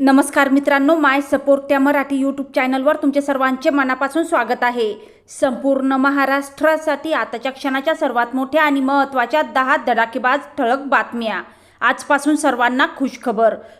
नमस्कार मित्रांनो माय सपोर्ट त्या मराठी यूट्यूब चॅनलवर तुमचे सर्वांचे मनापासून स्वागत आहे. संपूर्ण महाराष्ट्रासाठी आताच्या क्षणाच्या सर्वात मोठ्या आणि महत्त्वाच्या दहा धडाकेबाज ठळक बातम्या. आजपासून सर्वांना खुशखबर.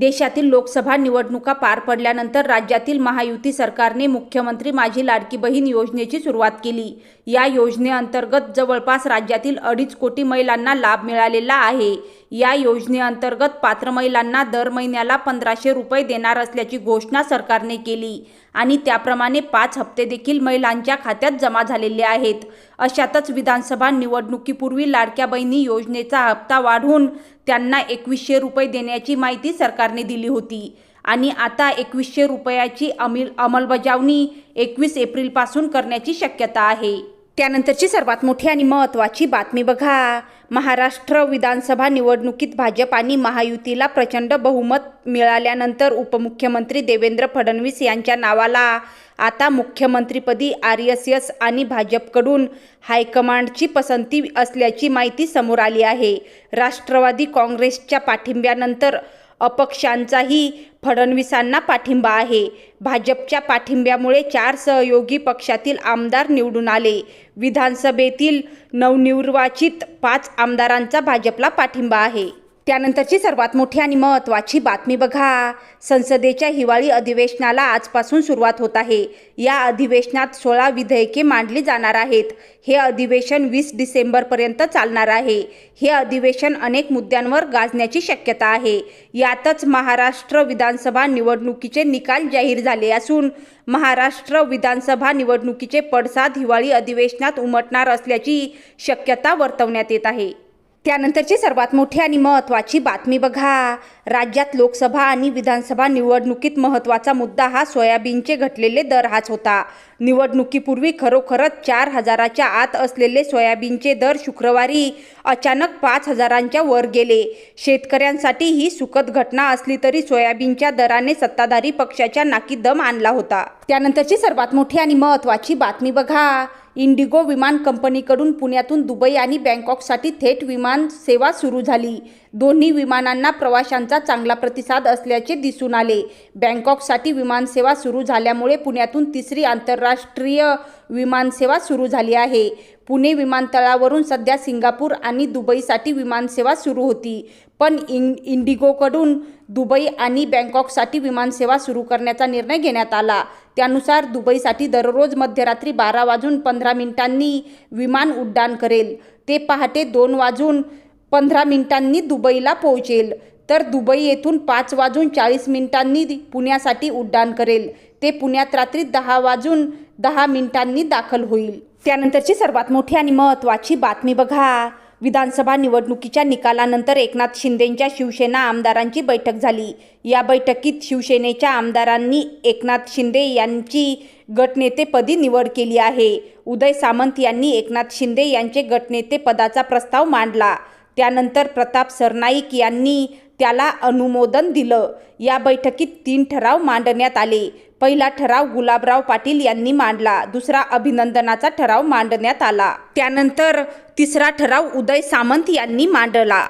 देशातील लोकसभा निवडणुका पार पडल्यानंतर राज्यातील महायुती सरकारने मुख्यमंत्री माझी लाडकी बहीण योजनेची सुरुवात केली. या योजनेअंतर्गत जवळपास राज्यातील अडीच कोटी महिलांना लाभ मिळालेला आहे. या योजनेअंतर्गत पात्र महिलांना दर महिन्याला पंधराशे रुपये देणार असल्याची घोषणा सरकारने केली. आणि त्याप्रमाणे पाच हप्ते देखील महिलांच्या खात्यात जमा झालेले आहेत. अशातच विधानसभा निवडणुकीपूर्वी लाडक्या बहिणी योजनेचा हप्ता वाढवून त्यांना एकवीसशे रुपये देण्याची माहिती सरकारने दिली होती. आणि आता एकवीसशे रुपयाची अमिल अंमलबजावणी एकवीस एप्रिलपासून करण्याची शक्यता आहे. त्यानंतरची सर्वात मोठी आणि महत्त्वाची बातमी बघा. महाराष्ट्र विधानसभा निवडणुकीत भाजप आणि महायुतीला प्रचंड बहुमत मिळाल्यानंतर उपमुख्यमंत्री देवेंद्र फडणवीस यांच्या नावाला आता मुख्यमंत्रीपदी आर एस एस आणि भाजपकडून हायकमांडची पसंती असल्याची माहिती समोर आली आहे. राष्ट्रवादी काँग्रेसच्या पाठिंब्यानंतर अपक्षांचाही फडणवीसांना पाठिंबा आहे. भाजपच्या पाठिंब्यामुळे चार सहयोगी पक्षातील आमदार निवडून आले. विधानसभेतील नवनिर्वाचित पाच आमदारांचा भाजपला पाठिंबा आहे. त्यानंतरची सर्वात मोठी आणि महत्त्वाची बातमी बघा. संसदेच्या हिवाळी अधिवेशनाला आजपासून सुरुवात होत आहे. या अधिवेशनात सोळा विधेयके मांडली जाणार आहेत. हे अधिवेशन वीस डिसेंबरपर्यंत चालणार आहे. हे अधिवेशन अनेक मुद्द्यांवर गाजण्याची शक्यता आहे. यातच महाराष्ट्र विधानसभा निवडणुकीचे निकाल जाहीर झाले असून महाराष्ट्र विधानसभा निवडणुकीचे पडसाद हिवाळी अधिवेशनात उमटणार असल्याची शक्यता वर्तवण्यात येत आहे. त्यानंतरची सर्वात मोठी आणि महत्त्वाची बातमी बघा. राज्यात लोकसभा आणि विधानसभा निवडणुकीत महत्त्वाचा मुद्दा हा सोयाबीनचे घटलेले दर हाच होता. निवडणुकीपूर्वी खरोखरच चार हजाराच्या आत असलेले सोयाबीनचे दर शुक्रवारी अचानक पाच हजारांच्या वर गेले. शेतकऱ्यांसाठी ही सुखद घटना असली तरी सोयाबीनच्या दराने सत्ताधारी पक्षाच्या नाकी दम आणला होता. त्यानंतरची सर्वात मोठी आणि महत्त्वाची बातमी बघा. इंडिगो विमान कंपनीकडून पुण्यातून दुबई आणि बँकॉकसाठी थेट विमान सेवा सुरू झाली. दोन्ही विमानांना प्रवाशांचा चांगला प्रतिसाद असल्याचे दिसून आले. बँकॉकसाठी विमानसेवा सुरू झाल्यामुळे पुण्यातून तिसरी आंतरराष्ट्रीय विमानसेवा सुरू झाली आहे. पुणे विमानतळावरून सध्या सिंगापूर आणि दुबईसाठी विमानसेवा सुरू होती. पण इन इंडिगोकडून दुबई आणि बँकॉकसाठी विमानसेवा सुरू करण्याचा निर्णय घेण्यात आला. त्यानुसार दुबईसाठी दररोज मध्यरात्री बारा वाजून पंधरा मिनिटांनी विमान उड्डाण करेल. ते पहाटे दोन वाजून पंधरा मिनिटांनी दुबईला पोहोचेल. तर दुबई येथून पाच वाजून चाळीस मिनिटांनी पुण्यासाठी उड्डाण करेल. ते पुण्यात रात्री दहा वाजून दहा मिनिटांनी दाखल होईल. त्यानंतरची सर्वात मोठी आणि महत्त्वाची बातमी बघा. विधानसभा निवडणुकीच्या निकालानंतर एकनाथ शिंदेंच्या शिवसेना आमदारांची बैठक झाली. या बैठकीत शिवसेनेच्या आमदारांनी एकनाथ शिंदे यांची गटनेतेपदी निवड केली आहे. उदय सामंत यांनी एकनाथ शिंदे यांचे गटनेतेपदाचा प्रस्ताव मांडला. त्यानंतर प्रताप सरनाईक यांनी त्याला अनुमोदन दिलं. या बैठकीत तीन ठराव मांडण्यात आले. पहिला ठराव गुलाबराव पाटील यांनी मांडला. दुसरा अभिनंदनाचा ठराव मांडण्यात आला. त्यानंतर तिसरा ठराव उदय सामंत यांनी मांडला.